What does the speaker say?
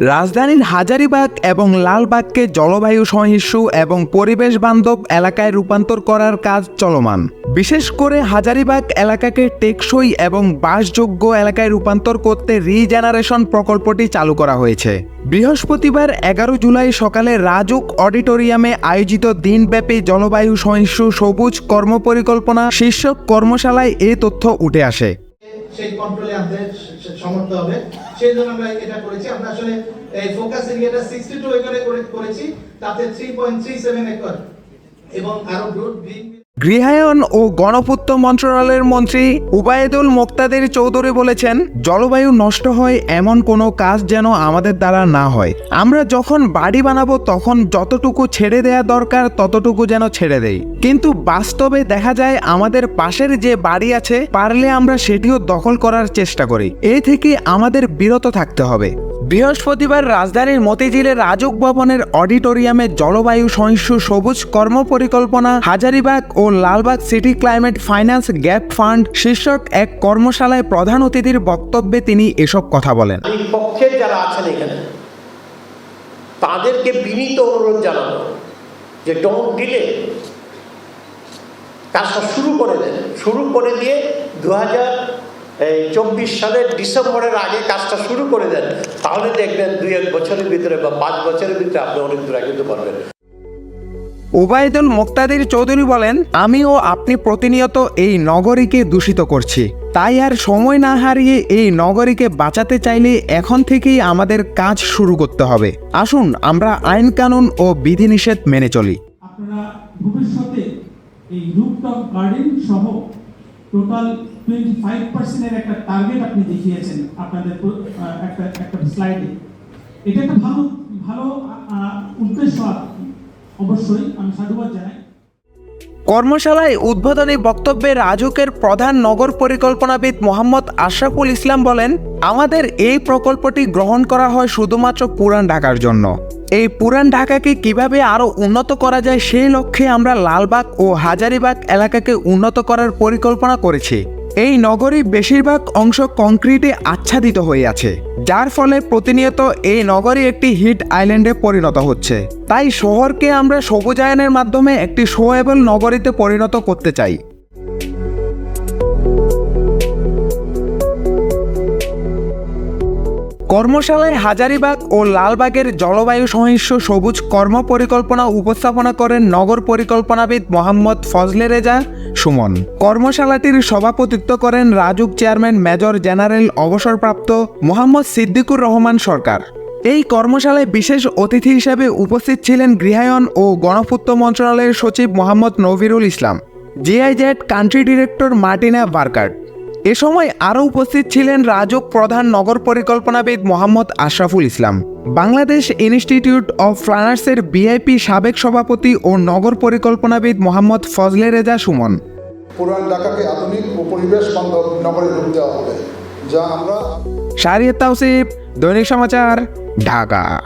রাজধানীর হাজারিবাগ এবং লালবাগকে জলবায়ু সহিষ্ণু এবং পরিবেশ বান্ধব এলাকায় রূপান্তর করার কাজ চলমান। বিশেষ করে হাজারিবাগ এলাকাকে টেকসই এবং বাসযোগ্য এলাকায় রূপান্তর করতে রিজেনারেশন প্রকল্পটি চালু করা হয়েছে। বৃহস্পতিবার এগারো জুলাই সকালে রাজুক অডিটোরিয়ামে আয়োজিত দিনব্যাপী জলবায়ু সহিষ্ণু সবুজ কর্মপরিকল্পনা শীর্ষক কর্মশালায় এ তথ্য উঠে আসে। সেই কন্ট্রোলে স- সমর্থ হবে। সেই জন্য আমরা এটা করেছি। আমরা আসলে এই ফোকাস এরিয়াটা সিক্সটি টু একরে করে- করেছি। তাতে three point three seven acre এবং আরও গ্রিন গৃহায়ন ও গণপূর্ত মন্ত্রণালয়ের মন্ত্রী উবায়েদুল মোক্তাদের চৌধুরী বলেছেন, জলবায়ু নষ্ট হয় এমন কোনো কাজ যেন আমাদের দ্বারা না হয়। আমরা যখন বাড়ি বানাবো তখন যতটুকু ছেড়ে দেয়া দরকার ততটুকু যেন ছেড়ে দেই। কিন্তু বাস্তবে দেখা যায় আমাদের পাশের যে বাড়ি আছে, পারলে আমরা সেটিও দখল করার চেষ্টা করি। এ থেকে আমাদের বিরত থাকতে হবে। বৃহস্পতিবার রাজধানীর মতিঝিলের রাজুক ভবনের অডিটোরিয়ামে জলবায়ু সহিষ্ণু সবুজ কর্মপরিকল্পনা, হাজারিবাগ ও Lalbagh city climate finance gap fund শীর্ষক এক কর্মশালায় প্রধান অতিথির বক্তব্যে তিনি এসব কথা বলেন। পক্ষের যারা আছেন এখানে, তাদেরকে বিনীত অনুরোধ জানাব যে ডোন্ট ডিলে কাজটা শুরু করে দেন। শুরু করে দিয়ে দু হাজার চব্বিশ সালের ডিসেম্বরের আগে কাজটা শুরু করে দেন তাহলে দেখবেন দুই এক বছরের ভিতরে বা পাঁচ বছরের ভিতরে আপনি অনেক দূর এগোতে পারবেন। উবায়দুল মোক্তাদির চৌধুরী বলেন আমি ও আপনি প্রতিনিয়ত এই নগরীকে দূষিত করছি। তাই আর সময় না হারিয়ে এই নগরীকে বাঁচাতে চাইলে এখন থেকেই আমাদের কাজ শুরু করতে হবে। আসুন আমরা আইন কানুন ও বিধিনিষেধ মেনে চলি। আপনারা ভবিষ্যতে এই রুপটপ গার্ডেন সহ টোটাল টোয়েন্টি ফাইভ পার্সেন্টের একটা টার্গেট আপনি দেখিয়েছেন আপনাদের একটা একটা স্লাইডে এটা একটা ভালো ভালো উদ্দেশ্য। অবশ্যই আমি সাধুবাদ জানাই কর্মশালায় উদ্বোধনী বক্তব্যে রাজুকের প্রধান নগর পরিকল্পনাবিদ মোহাম্মদ আশরাফুল ইসলাম বলেন, আমাদের এই প্রকল্পটি গ্রহণ করা হয় শুধুমাত্র পুরান ঢাকার জন্য। এই পুরান ঢাকাকে কীভাবে আরও উন্নত করা যায় সেই লক্ষ্যে আমরা লালবাগ ও হাজারিবাগ এলাকাকে উন্নত করার পরিকল্পনা করেছি। এই নগরী বেশিরভাগ অংশ কংক্রিটে আচ্ছাদিত হয়ে আছে, যার ফলে প্রতিনিয়ত এই নগরী একটি হিট আইল্যান্ডে পরিণত হচ্ছে। তাই শহরকে আমরা সবুজায়নের মাধ্যমে একটি সোয়েবল নগরীতে পরিণত করতে চাই। কর্মশালায় হাজারিবাগ ও লালবাগের জলবায়ু সহিষ্ণু সবুজ কর্ম পরিকল্পনা উপস্থাপনা করেন নগর পরিকল্পনাবিদ মোহাম্মদ ফজলে রেজা সুমন। কর্মশালাটির সভাপতিত্ব করেন রাজুক চেয়ারম্যান মেজর জেনারেল অবসরপ্রাপ্ত মোহাম্মদ সিদ্দিকুর রহমান সরকার। এই কর্মশালায় বিশেষ অতিথি হিসেবে উপস্থিত ছিলেন গৃহায়ন ও গণপূর্ত মন্ত্রণালয়ের সচিব Mohammad Nabirul Islam. GIZ country director Martina Burkard. এ সময় আরও উপস্থিত ছিলেন রাজুক প্রধান নগর পরিকল্পনাবিদ মোহাম্মদ আশরাফুল ইসলাম। বাংলাদেশ ইনস্টিটিউট অফ প্ল্যানার্সের বিআইপি সাবেক সভাপতি ও নগর পরিকল্পনাবিদ মোহাম্মদ ফজলে রেজা সুমন। পুরান ঢাকাকে আধুনিক ও পরিবেশ বান্ধব নগরে রূপ দেওয়া হবে যা আমরা শারিয়ত তাওসিফ দৈনিক সমাচার ঢাকা।